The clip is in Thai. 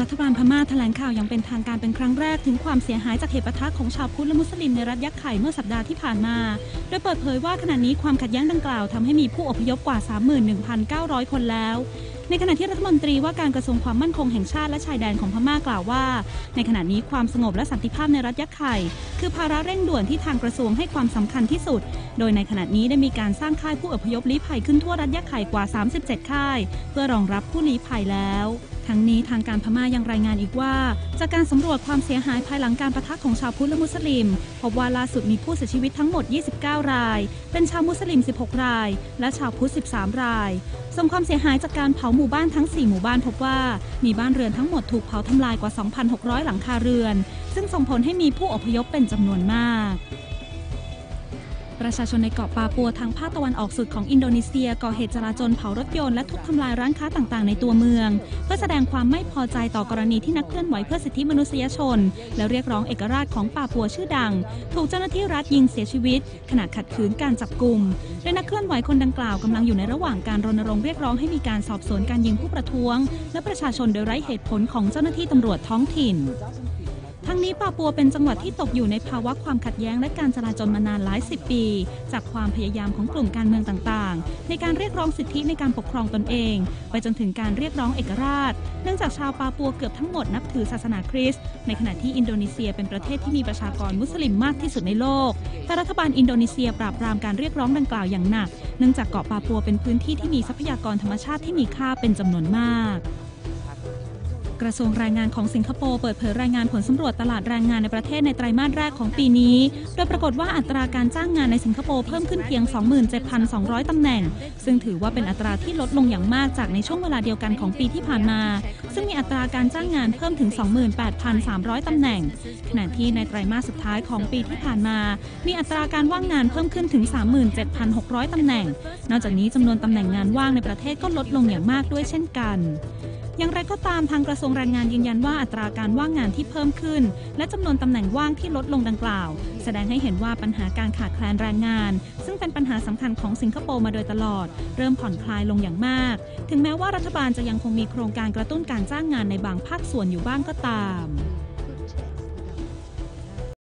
รัฐบาลพม่าแถลงข่าวอย่างเป็นทางการเป็นครั้งแรก ถึงความเสียหายจากเหตุปะทะของชาวพุทธและมุสลิมในรัฐยักษ์ไข่เมื่อสัปดาห์ที่ผ่านมา โดยเปิดเผยว่าขณะนี้ความขัดแย้งดังกล่าวทำให้มีผู้อพยพกว่า 31,900 คนแล้วในขณะที่รัฐมนตรีว่าการกระทรวงความมั่นคงแห่งชาติและชายแดนของพม่ากล่าวว่า ในขณะนี้ความสงบและสันติภาพในรัฐยักษ์ไข่ คือภาระเร่งด่วนที่ทางกระทรวงให้ความสำคัญที่สุด โดยในขณะนี้ได้มีการสร้างค่ายผู้อพยพลี้ภัยขึ้นทั่วรัฐยักษ์ไข่กว่า 37 ค่าย เพื่อรองรับผู้ลี้ภัยแล้ว ทั้งนี้ทางการพม่ายังรายงานอีกว่า จากการสำรวจความเสียหายภายหลังการประทะของชาวพุทธและมุสลิม พบว่าล่าสุดมีผู้เสียชีวิตทั้งหมด 29 ราย เป็นชาวมุสลิม 16 ราย และชาวพุทธ 13 รายส่วนความเสียหายจากการเผาหมู่บ้านทั้ง 4 หมู่บ้านพบว่า มีบ้านเรือนทั้งหมดถูกเผาทำลายกว่า 2,600 หลังคาเรือน ซึ่งส่งผลให้มีผู้อพยพเป็นจำนวนมาก ประชาชนในเกาะปาปัวทางภาคตะวันออกสุดของอินโดนีเซียก่อเหตุจลาจลเผารถยนต์และทุบทำลายร้านค้าต่างๆ ในตัวเมือง เพื่อแสดงความไม่พอใจต่อกรณีที่นักเคลื่อนไหวเพื่อสิทธิมนุษยชน และเรียกร้องเอกราชของปาปัวชื่อดัง ถูกเจ้าหน้าที่รัฐยิงเสียชีวิต ขณะขัดขืนการจับกลุ่มโดยนักเคลื่อนไหวคนดังกล่าวกำลังอยู่ในระหว่างการรณรงค์เรียกร้องให้มีการสอบสวนการยิงผู้ประท้วง และประชาชนโดยไร้เหตุผลของเจ้าหน้าที่ตำรวจท้องถิ่น ทั้งนี้ปาปัวเป็นจังหวัดที่ตกอยู่ในภาวะความขัดแย้งและการจลาจลมานานหลายสิบปี จากความพยายามของกลุ่มการเมืองต่างๆ ในการเรียกร้องสิทธิในการปกครองตนเอง ไปจนถึงการเรียกร้องเอกราช เนื่องจากชาวปาปัวเกือบทั้งหมดนับถือศาสนาคริสต์ในขณะที่อินโดนีเซียเป็นประเทศที่มีประชากรมุสลิมมากที่สุดในโลก แต่รัฐบาลอินโดนีเซียปราบปรามการเรียกร้องดังกล่าวอย่างหนัก เนื่องจากเกาะปาปัวเป็นพื้นที่ที่มีทรัพยากรธรรมชาติที่มีค่าเป็นจำนวนมากก ระทรวงแรงงานของสิงคโปร์เปิดเผยรายงานผลสำรวจตลาดแรงงานในประเทศในไตรมาสแรกของปีนี้ โดยปรากฏว่าอัตราการจ้างงานในสิงคโปร์เพิ่มขึ้นเพียง 27,200 ตำแหน่ง ซึ่งถือว่าเป็นอัตราที่ลดลงอย่างมากจากในช่วงเวลาเดียวกันของปีที่ผ่านมา ซึ่งมีอัตราการจ้างงานเพิ่มถึง 28,300 ตำแหน่ง ขณะที่ในไตรมาสสุดท้ายของปีที่ผ่านมา มีอัตราการว่างงานเพิ่มขึ้นถึง 37,600 ตำแหน่ง นอกจากนี้จำนวนตำแหน่งงานว่างในประเทศก็ลดลงอย่างมากด้วยเช่นกัน อย่างไรก็ตามทางกระทรวงแรงงานยืนยันว่าอัตราการว่างงานที่เพิ่มขึ้น และจำนวนตำแหน่งว่างที่ลดลงดังกล่าว แสดงให้เห็นว่าปัญหาการขาดแคลนแรงงาน ซึ่งเป็นปัญหาสำคัญของสิงคโปร์มาโดยตลอด เริ่มผ่อนคลายลงอย่างมาก ถึงแม้ว่ารัฐบาลจะยังคงมีโครงการกระตุ้นการจ้างงานในบางภาคส่วนอยู่บ้างก็ตาม